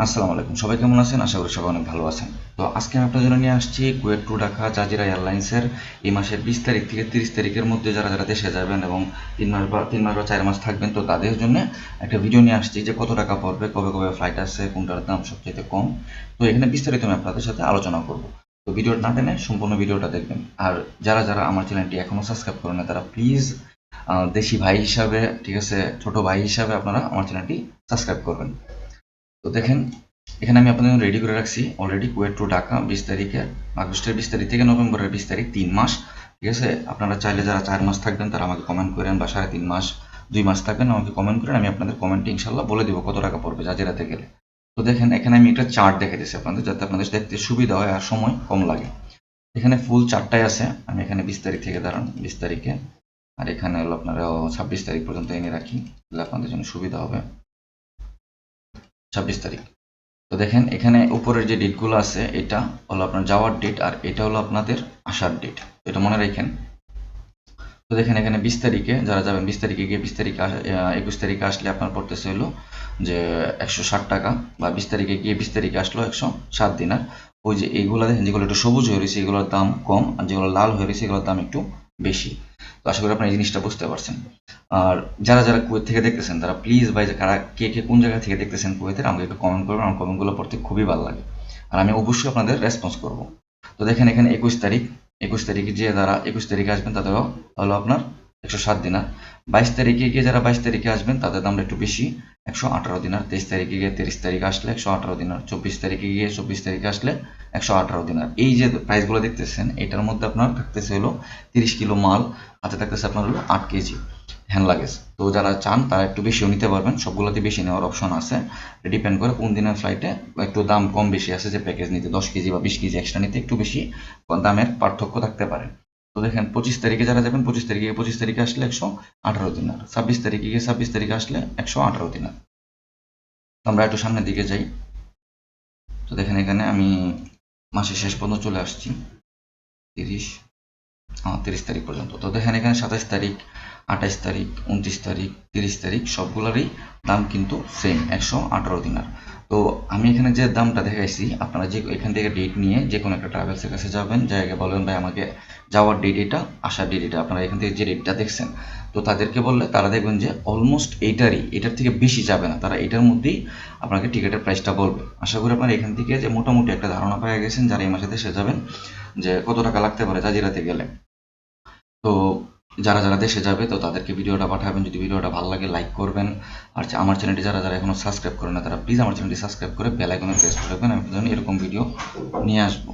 আসসালামু আলাইকুম। সবাই কেমন আছেন? আশা করি সবাই অনেক ভালো আছেন। তো আজকে আমি আপনার জন্য নিয়ে আসছি কুয়েট টু ঢাকা জাজিরা এয়ারলাইন্সের এই মাসের বিশ তারিখ থেকে তিরিশ তারিখের মধ্যে যারা যারা দেশে যাবেন এবং তিন মাস বা তিন মাস বা চার মাস থাকবেন, তো তাদের জন্য একটা ভিডিও নিয়ে আসছি যে কত টাকা পড়বে, কবে কবে ফ্লাইট আছে কোনটার দাম সবচেয়ে কম। তো এখানে বিস্তারিত আমি আপনাদের সাথে আলোচনা করব। তো ভিডিওটা না টেনে সম্পূর্ণ ভিডিওটা দেখবেন। আর যারা যারা আমার চ্যানেলটি এখনও সাবস্ক্রাইব করেন না, তারা প্লিজ দেশি ভাই হিসাবে, ঠিক আছে, ছোট ভাই হিসাবে আপনারা আমার চ্যানেলটি সাবস্ক্রাইব করবেন। তো দেখেন, এখানে আমি আপনাদের রেডি করে রাখছি অলরেডি কুয়েট টু ঢাকা বিশ তারিখে, আগস্টের বিশ তারিখ থেকে নভেম্বরের বিশ তারিখ তিন মাস, ঠিক আছে? আপনারা চাইলে যারা চার মাস থাকবেন তারা আমাকে কমেন্ট করেন বা সাড়ে তিন মাস, দুই মাস থাকবেন আমাকে কমেন্ট করেন, আমি আপনাদের কমেন্টে ইনশাল্লাহ বলে দিব কত টাকা পড়বে যা জাজিরাতে গেলে। তো দেখেন, এখানে আমি একটা চার্ট দেখে দিচ্ছি আপনাদের, যাতে আপনাদের দেখতে সুবিধা হয় আর সময় কম লাগে। এখানে ফুল চারটায় আছে, আমি এখানে বিশ তারিখ থেকে দাঁড়ান, বিশ তারিখে। আর এখানে হলো আপনারা ছাব্বিশ তারিখ পর্যন্ত এনে রাখি, তাহলে আপনাদের জন্য সুবিধা হবে। ছাব্বিশ তারিখ। তো দেখেন, এখানে উপরের যে ডেটগুলো আছে, এটা হলো আপনার যাওয়ার ডেট আর এটা হলো আপনাদের আসার ডেট। এটা মনে রাখেন। তো দেখেন, এখানে বিশ তারিখে যারা যাবেন, বিশ তারিখে গিয়ে বিশ তারিখে একুশ তারিখে আসলে আপনার পড়তেছে হলো যে একশো ষাট টাকা বা বিশ তারিখে গিয়ে বিশ তারিখে আসলো একশো সাত দিনার। ওই যে এইগুলো দেখেন, যেগুলো একটু সবুজ হয়ে রয়েছে, এগুলোর দাম কম আর যেগুলো লাল হয়ে রয়েছে, এগুলোর দাম একটু বেশি। তো আশা করি আপনারা এই জিনিসটা বুঝতে পারছেন। আর যারা যারা কুয়েত থেকে দেখতেছেন, তারা প্লিজ ভাই কারা কে কে কোন জায়গা থেকে দেখতেছেন কুয়েতের, আমাকে একটু কমেন্ট করবেন, আমার কমেন্টগুলো পড়তে খুবই ভালো লাগে। আর আমি অবশ্যই আপনাদের রেসপন্স করব। তো দেখেন এখানে একুশ তারিখ, একুশ তারিখে যে যারা একুশ তারিখে আসবেন, তাদেরও হলো আপনার একশো সাত দিনার বাইশ তারিখে গিয়ে যারা বাইশ তারিখে আসবেন, তাদের দামটা একটু বেশি। একশো আঠারো দিনার তেইশ তারিখে গিয়ে তিরিশ তারিখে আসলে একশো আঠারো দিনার চব্বিশ তারিখে গিয়ে চব্বিশ তারিখে আসলে একশো আঠারো দিনার এই যে প্রাইসগুলো দেখতেছেন, এটার মধ্যে আপনার থাকতেছে হলো তিরিশ কিলো মাল, হাতে থাকতেছে আপনার হলো আট কেজি হ্যান্ড লাগেজ। তো যারা চান, তারা একটু বেশিও নিতে পারবেন। সবগুলোতে বেশি নেওয়ার অপশন আছে। ডিপেন্ড করে কোন দিনের ফ্লাইটে একটু দাম কম বেশি আছে যে প্যাকেজ নিতে, দশ কেজি বা বিশ কেজি এক্সট্রা নিতে একটু বেশি দামের পার্থক্য থাকতে পারে। তো দেখেন, পঁচিশ তারিখে যারা যাবেন, পঁচিশ তারিখে পঁচিশ তারিখে আসলে একশো আঠারো দিনার। ছাব্বিশ তারিখে গিয়ে ছাব্বিশ তারিখে আসলে একশো আঠারো দিন দিনার আমরা একটু সামনের দিকে যাই। তো দেখেন এখানে আমি মাসের শেষ পর্যন্ত চলে আসছি। তিরিশ তিরিশ তারিখ পর্যন্ত। তো দেখেন এখানে সাতাশ তারিখ, আঠাশ তারিখ, উনত্রিশ তারিখ, তিরিশ তারিখ, সবগুলোরই দাম কিন্তু সেম একশো আঠারো দিনার। তো আমি এখানে যে দামটা দেখাইছি, আপনারা যে এখান থেকে ডেট নিয়ে যে কোনো একটা ট্রাভেলসের কাছে যাবেন, জায়গায় বলবেন ভাই আমাকে যাওয়ার ডেট এটা, আসার ডেট এটা, আপনারা এখান থেকে যে ডেটটা দেখছেন, তো তাদেরকে বললে তারা দেখবেন যে অলমোস্ট এইটারই, এটার থেকে বেশি যাবে না, তারা এটার মধ্যেই আপনাকে টিকিটের প্রাইসটা বলবে। আশা করি আপনারা এখান থেকে যে মোটামুটি একটা ধারণা পেয়ে গেছেন, যারা এই মাসে দেশে যাবেন, যে কত টাকা লাগতে পারে জাজিরাতে গেলে। তো যারা যারা দেশে যাবে, তো তাদেরকে ভিডিওটা পাঠাবেন। যদি ভিডিওটা ভালো লাগে লাইক করবেন। আর আমার চ্যানেলটি যারা যারা এখনও সাবস্ক্রাইব করে না, তারা প্লিজ আমার চ্যানেলটি সাবস্ক্রাইব করে বেল আইকনে প্রেস করে রাখবেন। আমি এরকম ভিডিও নিয়ে আসব।